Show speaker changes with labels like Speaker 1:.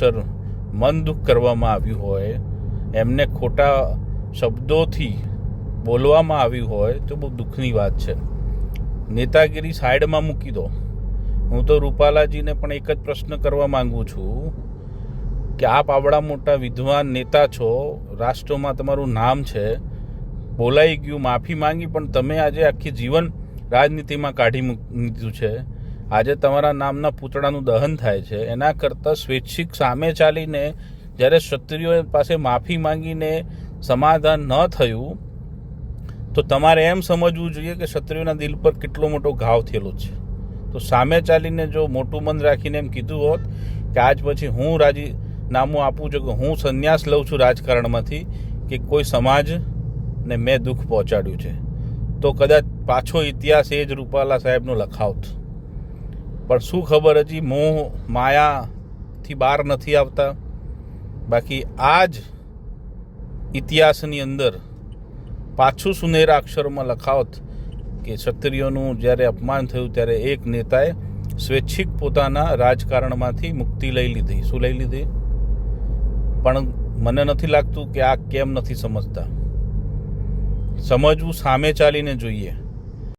Speaker 1: કારણોસર મન દુઃખ કરવામાં આવ્યું હોય, એમને ખોટા શબ્દોથી બોલવામાં આવ્યું હોય, તો બહુ દુઃખની વાત છે. નેતાગીરી સાઈડમાં મૂકી દો. હું તો રૂપાલાજીને પણ એક જ પ્રશ્ન કરવા માંગુ છું કે આપ આવડા મોટા વિદ્વાન નેતા છો, રાષ્ટ્રમાં તમારું નામ છે, બોલાઈ ગયું, માફી માંગી, પણ તમે આજે આખી જીવન રાજનીતિમાં કાઢી મૂકી દીધું છે. આજે તમારા નામના પૂતળાનું દહન થાય છે. એના કરતાં સ્વૈચ્છિક સામે ચાલીને જ્યારે ક્ષત્રિયો પાસે માફી માંગીને સમાધાન ન થયું, તો તમારે એમ સમજવું જોઈએ કે ક્ષત્રિયોના દિલ પર કેટલો મોટો ઘાવ થયેલો છે. તો સામે ચાલીને જો મોટું મન રાખીને એમ કીધું હોત કે આજ પછી હું રાજીનામું આપું છું કે હું સંન્યાસ લઉં છું રાજકારણમાંથી કે કોઈ સમાજને મેં દુઃખ પહોંચાડ્યું છે, તો કદાચ પાછો ઇતિહાસ એ જ રૂપાલા સાહેબનો લખાવત. પણ શું ખબર હજી મોહ માયાથી બહાર નથી આવતા? બાકી આ જ ઇતિહાસની અંદર પાછું સુનેરા અક્ષરમાં લખાવત કે ક્ષત્રિયોનું જ્યારે અપમાન થયું ત્યારે એક નેતાએ સ્વૈચ્છિક પોતાના રાજકારણમાંથી મુક્તિ લઈ લીધી. શું લઈ લીધી? પણ મને નથી લાગતું કે આ કેમ નથી સમજતા. સમજવું સામે ચાલીને જોઈએ.